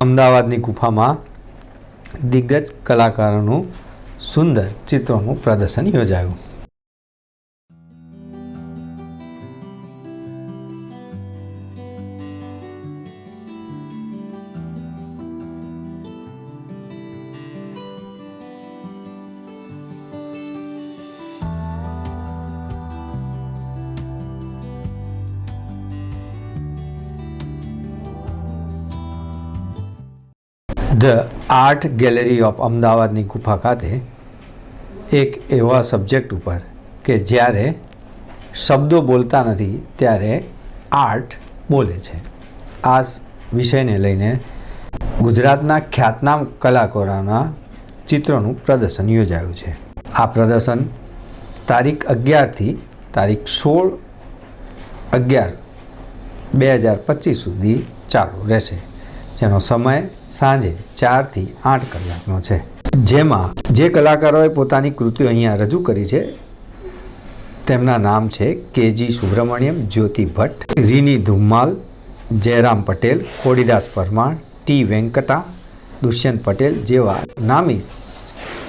અમદાવાદની ગુફામાં દિગ્ગજ કલાકારોનું સુંદર ચિત્રોનું પ્રદર્શન યોજાયું. ધ આર્ટ ગેલેરી ઓફ અમદાવાદની ગુફા ખાતે એક એવા સબ્જેક્ટ ઉપર કે જ્યારે શબ્દો બોલતા નથી ત્યારે આર્ટ બોલે છે. આ વિષયને લઈને ગુજરાતના ખ્યાતનામ કલાકારોના ચિત્રોનું પ્રદર્શન યોજાયું છે. આ પ્રદર્શન તારીખ અગિયારથી તારીખ સોળ અગિયાર બે હજાર પચીસ સુધી ચાલુ રહેશે. જેનો સમય સાંજે ચારથી આઠ કલાકનો છે. જેમાં જે કલાકારોએ પોતાની કૃતિઓ અહીંયા રજૂ કરી છે, તેમના નામ છે કેજી સુબ્રમણ્યમ, જ્યોતિ ભટ્ટ, રીની ધુમ્માલ, જયરામ પટેલ, કોડીદાસ પરમાર, ટી વેંકટા, દુષ્યંત પટેલ જેવા નામી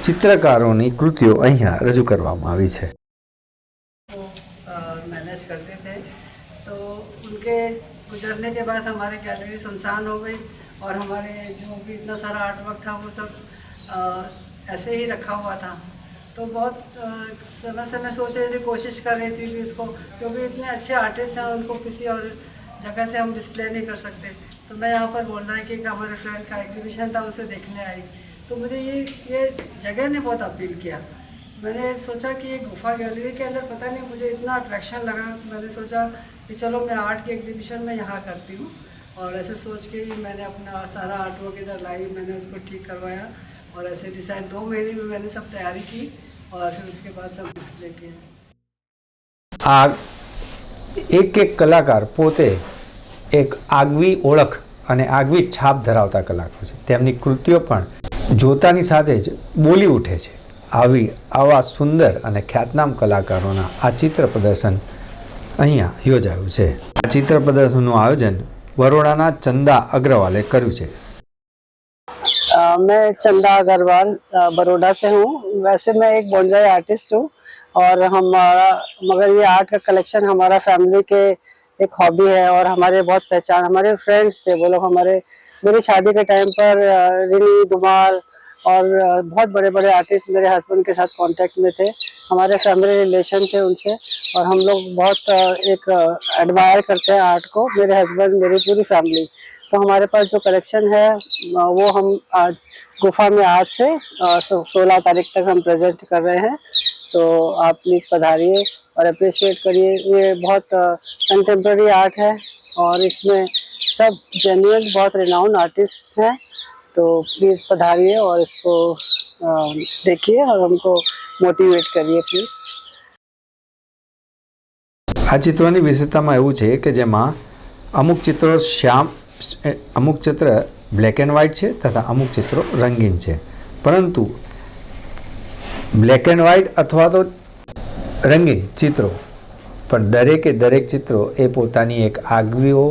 ચિત્રકારોની કૃતિઓ અહીંયા રજૂ કરવામાં આવી છે. મેનેજ કરતે થે તો, ઉનકે गुजरने के बाद हमारे गैलरी सुनसान हो गई और हमारे जो भी इतना सारा आर्ट वर्क था वो सब अ, ऐसे ही रखा हुआ था। तो बहुत अ, समय से मैं सोच रही थी कोशिश कर रही थी कि इसको क्योंकि इतने अच्छे आर्टिस्ट हैं उनको किसी और जगह से हम डिस्प्ले नहीं कर सकते। तो मैं यहाँ पर बोलसाई के एक हमारे फ्रेंड का एग्जीबिशन था उसे देखने आई। तो मुझे ये ये जगह ने बहुत अपील किया। मैंने सोचा कि ये गुफा गैलरी के अंदर पता नहीं मुझे इतना अट्रैक्शन लगा तो मैंने सोचा कि चलो मैं आर्ट की एग्जीबिशन में यहाँ करती हूँ और ऐसे सोच के ही मैंने अपना सारा आर्ट वर्क इधर लाई मैंने उसको ठीक करवाया और ऐसे डिसाइड दो महीने में मैंने सब तैयारी की और फिर उसके बाद सब डिस्प्ले किया આ એક એક કલાકાર પોતે એક આગવી ઓળખ અને આગવી છાપ ધરાવતા કલાકાર છે તેમની કૃતિઓ પણ જોતાની સાથે જ બોલી ઉઠે છે આવી આવા સુંદર અને ખ્યાતનામ કલાકારોના આ ચિત્ર પ્રદર્શન અહીંયા યોજાયું છે આ ચિત્ર પ્રદર્શનનું આયોજન બરોડાના ચંદા અગ્રવાલે કર્યું છે अ, मैं चंदा अग्रवाल अ, बड़ौदा से हूँ वैसे मैं एक बोंजाई आर्टिस्ट हूँ और हमारा मगर ये आर्ट का कलेक्शन हमारा फैमिली के एक हॉबी है और हमारे बहुत पहचान हमारे फ्रेंड्स थे वो लोग हमारे मेरी शादी के टाइम पर अ, रिनी दुमाल और बहुत बड़े बड़े आर्टिस्ट मेरे हस्बैंड के साथ कांटेक्ट में थे। हमारे फैमिली रिलेशन थे उनसे और हम लोग बहुत एक एडमायर करते हैं आर्ट को। मेरे हस्बैंड मेरी पूरी फैमिली तो हमारे पास जो कलेक्शन है वो हम आज गुफा में आज से सोलह तारीख तक हम प्रेजेंट कर रहे हैं। तो आप प्लीज़ पधारिए और अप्रिशिएट करिए। ये बहुत कंटेम्प्रेरी आर्ट है और इसमें सब जेन्युइन बहुत रिनाउंड आर्टिस्ट हैं। तो प्लीज़ पधारिए और इसको अ, देखिए और हमको मोटिवेट करिए प्लीज़ આ ચિત્રોની વિશેષતામાં એવું છે કે જેમાં અમુક ચિત્રો શ્યામ એ અમુક ચિત્ર બ્લેક એન્ડ વ્હાઇટ છે તથા અમુક ચિત્રો રંગીન છે પરંતુ બ્લેક એન્ડ વ્હાઇટ અથવા તો રંગીન ચિત્રો પણ દરેકે દરેક ચિત્રો એ પોતાની એક આગવીઓ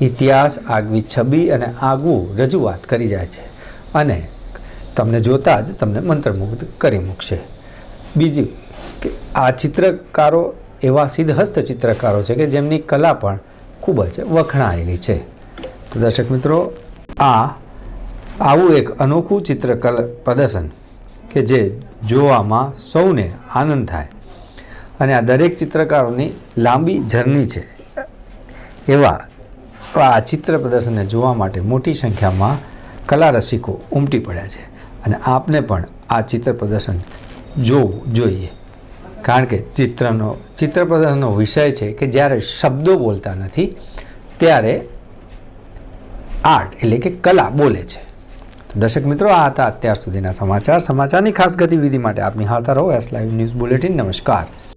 ઇતિહાસ, આગવી છબી અને આગવું રજૂઆત કરી જાય છે. અને તમને જોતાં જ તમને મંત્રમુગ્ધ કરી મૂકશે. બીજું કે આ ચિત્રકારો એવા સિદ્ધહસ્ત ચિત્રકારો છે કે જેમની કલા પણ ખૂબ જ વખણાયેલી છે. તો દર્શક મિત્રો, આ આવું એક અનોખું ચિત્રકલ પ્રદર્શન કે જે જોવામાં સૌને આનંદ થાય. અને આ દરેક ચિત્રકારોની લાંબી જર્ની છે. એવા આ ચિત્ર પ્રદર્શનને જોવા માટે મોટી સંખ્યામાં કલા રસિકો ઉમટી પડ્યા છે. અને આપને પણ આ ચિત્ર પ્રદર્શન જોવું જોઈએ. કારણ કે ચિત્રનો, ચિત્ર પ્રદર્શનનો વિષય છે કે જ્યારે શબ્દો બોલતા નથી, ત્યારે આર્ટ એટલે કે કલા બોલે છે. દર્શક મિત્રો, આ હતા અત્યાર સુધીના સમાચાર. સમાચારની ખાસ ગતિવિધિ માટે આપની નિહાળતા રહો. એસ લાઈવ ન્યૂઝ બુલેટિન નમસ્કાર.